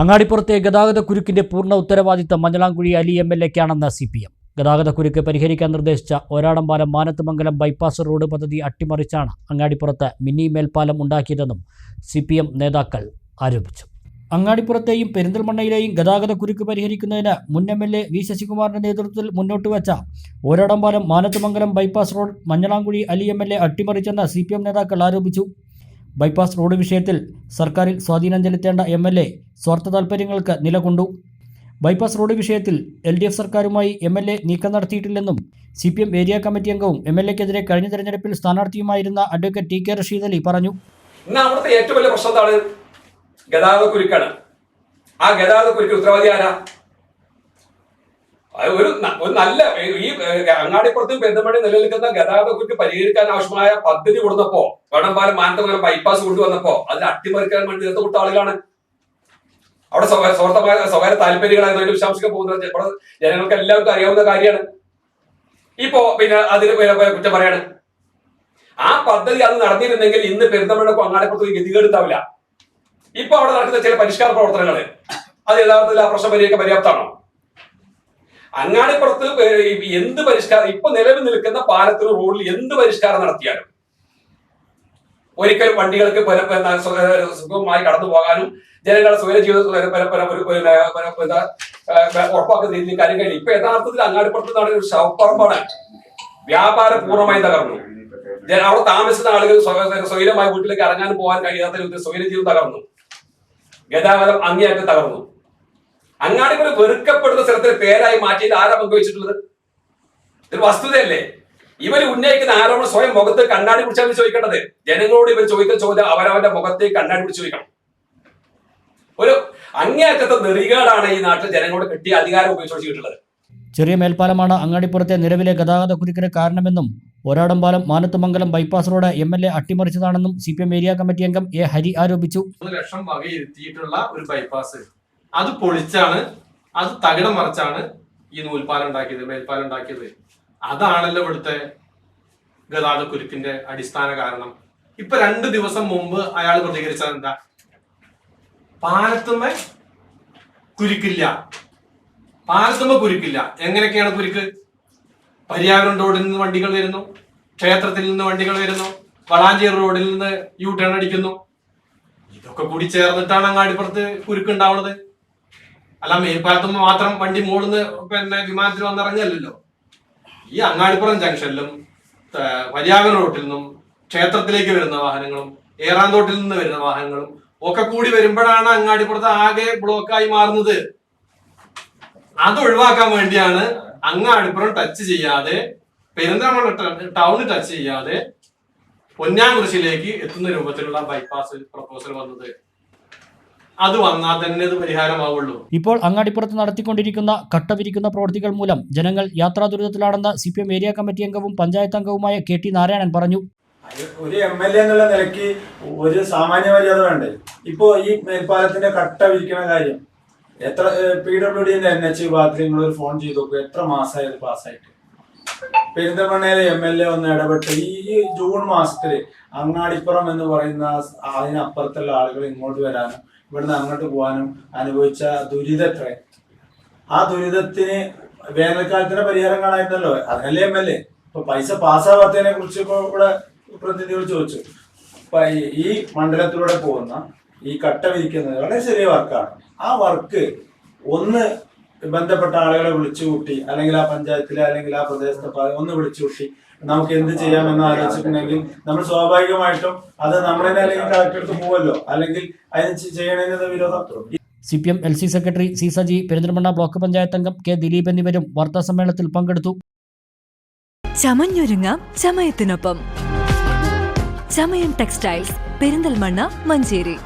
അങ്ങാടിപ്പുറത്തെ ഗതാഗത കുരുക്കിന്റെ പൂർണ ഉത്തരവാദിത്തം മഞ്ഞളാംകുഴി അലി എം എൽ എക്കാണെന്ന് സി പി എം. ഗതാഗത കുരുക്ക് പരിഹരിക്കാൻ നിർദ്ദേശിച്ച ഒരാടമ്പാലം മാനത്തുമംഗലം ബൈപ്പാസ് റോഡ് പദ്ധതി അട്ടിമറിച്ചാണ് അങ്ങാടിപ്പുറത്ത് മിനി മേൽപ്പാലം ഉണ്ടാക്കിയതെന്നും സി പി എം നേതാക്കൾ ആരോപിച്ചു. അങ്ങാടിപ്പുറത്തെയും പെരിന്തൽമണ്ണയിലെയും ഗതാഗത കുരുക്ക് പരിഹരിക്കുന്നതിന് മുൻ എം എൽ എ വി ശശികുമാറിന്റെ നേതൃത്വത്തിൽ മുന്നോട്ട് വെച്ച Oradampalam Manathumangalam bypass road Manjalamkuzhi Ali M L A അട്ടിമറിച്ചെന്ന് C P M നേതാക്കൾ ആരോപിച്ചു. ബൈപ്പാസ് റോഡ് വിഷയത്തിൽ സർക്കാരിൽ സ്വാധീനം ചെലുത്തേണ്ട എം എൽ എ സ്വാർത്ഥ താൽപ്പര്യങ്ങൾക്ക് നിലകൊണ്ടു. ബൈപ്പാസ് റോഡ് വിഷയത്തിൽ എൽ ഡി എഫ് സർക്കാരുമായി എം എൽ എ നീക്കം നടത്തിയിട്ടില്ലെന്നും C P M area committee അംഗവും എം എൽ എക്കെതിരെ കഴിഞ്ഞ തെരഞ്ഞെടുപ്പിൽ സ്ഥാനാർത്ഥിയുമായിരുന്ന advocate T K Rasheed Ali പറഞ്ഞു. ഏറ്റവും വലിയ പ്രശ്നം എന്താണ്? ഗതാഗത കുരുക്കാണ്. ആ ഗതാഗത കുരുക്ക് ഉത്തരവാദി ആരാ? ഒരു ഒരു നല്ല ഈ അങ്ങാടിപ്പുറത്തും പെരുന്തമണി നിലനിൽക്കുന്ന ഗതാഗത കുറ്റി പരിഹരിക്കാൻ ആവശ്യമായ പദ്ധതി കൊടുത്തപ്പോ വടംപാലം മാനത്തമംഗലം ബൈപ്പാസ് കൊണ്ടുവന്നപ്പോ അതിന് അട്ടിമറിക്കാൻ വേണ്ടി നേതൃത്വം കൊടുത്ത ആളുകളാണ്. അവിടെ സ്വ- സ്വാർത്ഥമായ സ്വകാര്യ താല്പര്യങ്ങളായിരുന്നു. അതിന്റെ വിശാംശം പോകുന്നത് ഇവിടെ ജനങ്ങൾക്ക് എല്ലാവർക്കും അറിയാവുന്ന കാര്യമാണ്. ഇപ്പോ പിന്നെ അതിന് കുറ്റം പറയാണ്. ആ പദ്ധതി അത് നടന്നിരുന്നെങ്കിൽ ഇന്ന് പെരുന്തമണ്ണക്കും അങ്ങാടിപ്പുറത്ത് ഗതികേട് ഉണ്ടാവില്ല. ഇപ്പൊ അവിടെ നടക്കുന്ന ചില പരിഷ്കാര പ്രവർത്തനങ്ങൾ അത് യഥാർത്ഥത്തിൽ ആ പ്രശ്നം പരിഹരിക്കാൻ പര്യാപ്തമാണോ? അങ്ങാടിപ്പുറത്ത് എന്ത് പരിഷ്കാരം ഇപ്പൊ നിലവിൽ നിൽക്കുന്ന പാലത്തിന് റോഡിൽ എന്ത് പരിഷ്കാരം നടത്തിയാലും ഒരിക്കലും വണ്ടികൾക്ക് സുഖമായി കടന്നു പോകാനും ജനങ്ങളുടെ സ്വയ ജീവിതത്തിൽ ഒരു- ഉറപ്പാക്കുന്ന രീതിയിൽ കാര്യം കഴിയും ഇപ്പൊ യഥാർത്ഥത്തിൽ അങ്ങാടിപ്പുറത്ത് നടന്ന ഒരു ശവപ്പറമ്പാണ് വ്യാപാരം പൂർണമായി തകർന്നു. അവിടെ താമസിക്കുന്ന ആളുകൾ സ്വ- സ്വൈരമായി വീട്ടിലേക്ക് ഇറങ്ങാൻ പോകാൻ കഴിയാത്ത രീതിയിൽ സ്വൈര ജീവിതം തകർന്നു. ഗതാഗതം അങ്ങേയറ്റം തകർന്നു. അങ്ങാടിപ്പുറം വെറുക്കപ്പെടുന്ന സ്ഥലത്തിന് പേരായി മാറ്റിയിട്ട് ആരാ പങ്കുവച്ചിട്ടുള്ളത്? ഇത് വസ്തുതയല്ലേ. ഇവർ ഉന്നയിക്കുന്ന ആരോപണം സ്വയം മുഖത്ത് കണ്ണാടി പിടിച്ചാണ് ചോദിക്കേണ്ടത്. ജനങ്ങളോട് ഇവർ ചോദിക്കുന്ന ചോദ്യം അവരവന്റെ മുഖത്തേക്ക് കണ്ണാടി പിടിച്ച് ചോദിക്കണം. ഒരു അങ്ങേയറ്റത്തെ നെറികേടാണ് ഈ നാട്ടിൽ ജനങ്ങളോട് കിട്ടിയ അധികാരം ഉപയോഗിച്ചു ചെറിയ മേൽപ്പാലമാണ് അങ്ങാടിപ്പുറത്തെ നിലവിലെ ഗതാഗത കുരുക്കിന് കാരണമെന്നും Oradampalam Manathumangalam bypass road M L A അട്ടിമറിച്ചതാണെന്നും C P M area committee അംഗം എ ഹരി ആരോപിച്ചു. മൂന്ന് ലക്ഷം വകയിരുത്തിയിട്ടുള്ള ഒരു ബൈപ്പാസ്. അത് പൊളിച്ചാണ് അത് തകിടം മറിച്ചാണ് ഈ നൂൽപ്പാലം ഉണ്ടാക്കിയത് മേൽപ്പാലം ഉണ്ടാക്കിയത്. അതാണല്ലോ ഇവിടുത്തെ ഗതാഗത കുരുക്കിന്റെ അടിസ്ഥാന കാരണം. ഇപ്പൊ രണ്ട് ദിവസം മുമ്പ് അയാൾ പ്രതികരിച്ചത് എന്താ? പാലത്തുമ്മ കുരുക്കില്ല. പാലത്തുമ്മ കുരുക്കില്ല. എങ്ങനെയൊക്കെയാണ് കുരുക്ക്? പര്യാവരം റോഡിൽ നിന്ന് വണ്ടികൾ വരുന്നു ക്ഷേത്രത്തിൽ നിന്ന് വണ്ടികൾ വരുന്നു വളാഞ്ചേർ റോഡിൽ നിന്ന് യു ടേൺ അടിക്കുന്നു. ഇതൊക്കെ കൂടി ചേർന്നിട്ടാണ് അങ്ങാടിപ്പുറത്ത് കുരുക്കുണ്ടാവുന്നത് അല്ല മേൽപ്പാലത്തുമ്പോ മാത്രം വണ്ടി മൂടുന്ന പിന്നെ വിമാനത്തിൽ വന്നിറങ്ങിയല്ലോ ഈ അങ്ങാടിപ്പുറം ജംഗ്ഷനിലും പര്യാവരണ റോട്ടിൽ നിന്നും ക്ഷേത്രത്തിലേക്ക് വരുന്ന വാഹനങ്ങളും ഏറാന്തോട്ടിൽ നിന്ന് വരുന്ന വാഹനങ്ങളും ഒക്കെ കൂടി വരുമ്പോഴാണ് അങ്ങാടിപ്പുറത്ത് ആകെ ബ്ലോക്കായി മാറുന്നത്. അത് ഒഴിവാക്കാൻ വേണ്ടിയാണ് അങ്ങാടിപ്പുറം ടച്ച് ചെയ്യാതെ പെരിന്തൽമണ്ണ ടൗൺ ടച്ച് ചെയ്യാതെ പൊന്നാംകുരിശിലേക്ക് എത്തുന്ന രൂപത്തിലുള്ള ബൈപ്പാസ് പ്രപ്പോസൽ വന്നത്. അത് വന്നാൽ തന്നെ ഇത് പരിഹാരമാവുള്ളൂ. ഇപ്പോൾ അങ്ങാടിപ്പുറത്ത് നടത്തിക്കൊണ്ടിരിക്കുന്ന കട്ടവിരിക്കുന്ന പ്രവൃത്തികൾ മൂലം ജനങ്ങൾ യാത്രാ ദുരിതത്തിലാണെന്ന് C P M area committee അംഗവും പഞ്ചായത്ത് അംഗവുമായ കെ ടി നാരായണൻ പറഞ്ഞു. ഒരു എം എൽ എ എന്നുള്ള നിലയ്ക്ക് ഒരു സാമാന്യ മര്യാദ വേണ്ടേ? ഇപ്പോ ഈ മേൽപ്പാലത്തിന്റെ കട്ട വിരിക്കണ കാര്യം എത്ര പി ഡബ്ല്യു ഡിന്റെ എൻ എച്ച് വിഭാഗത്തിൽ നിങ്ങൾ ഒരു ഫോൺ ചെയ്തു നോക്കുക എത്ര മാസമായി അത് പാസ്സായിട്ട്? പെരിന്തൽമണ്ണയിലെ എം എൽ എ ഒന്ന് ഇടപെട്ട് ഈ ജൂൺ മാസത്തിൽ അങ്ങാടിപ്പുറം എന്ന് പറയുന്ന അതിനപ്പുറത്തുള്ള ആളുകൾ ഇങ്ങോട്ട് വരാനും ഇവിടുന്ന് അങ്ങോട്ട് പോകാനും അനുഭവിച്ച ദുരിതത്ര ആ ദുരിതത്തിന് വേനൽക്കാലത്തിന്റെ പരിഹാരം കാണായിരുന്നല്ലോ. അതിനല്ലേ എം എൽ എ? ഇപ്പൊ പൈസ പാസ്സാവാത്തതിനെ കുറിച്ച് ഇപ്പൊ ഇവിടെ പ്രതിനിധികൾ ചോദിച്ചു. ഈ മണ്ഡലത്തിലൂടെ പോകുന്ന ഈ കട്ട വിരിക്കുന്നത് വളരെ ചെറിയ വർക്കാണ്. ആ വർക്ക് ഒന്ന് ബന്ധപ്പെട്ട ആളുകളെ വിളിച്ചു കൂട്ടി അല്ലെങ്കിൽ ആ പഞ്ചായത്തിലെ അല്ലെങ്കിൽ ആ പ്രദേശത്തെ ഒന്ന് വിളിച്ചു കൂട്ടി നമുക്ക് എന്ത് ചെയ്യാമെന്ന് ആലോചിച്ചിട്ടുണ്ടെങ്കിൽ നമ്മൾ സ്വാഭാവികമായിട്ടും അത് നമ്മളെ അല്ലെങ്കിൽ കളക്ടർക്ക് പോവല്ലോ. അല്ലെങ്കിൽ അതിന് ചെയ്യണതിന് വിരോധം. C P M L C secretary C Saji Perinthalmanna block panchayat അംഗം കെ ദിലീപ് എന്നിവരും വാർത്താ സമ്മേളനത്തിൽ പങ്കെടുത്തു. ചമഞ്ഞൊരുങ്ങാം ചമയത്തിനൊപ്പം. ചമയം ടെക്സ്റ്റൈൽസ് പെരിന്തൽമണ്ണ മഞ്ചേരി.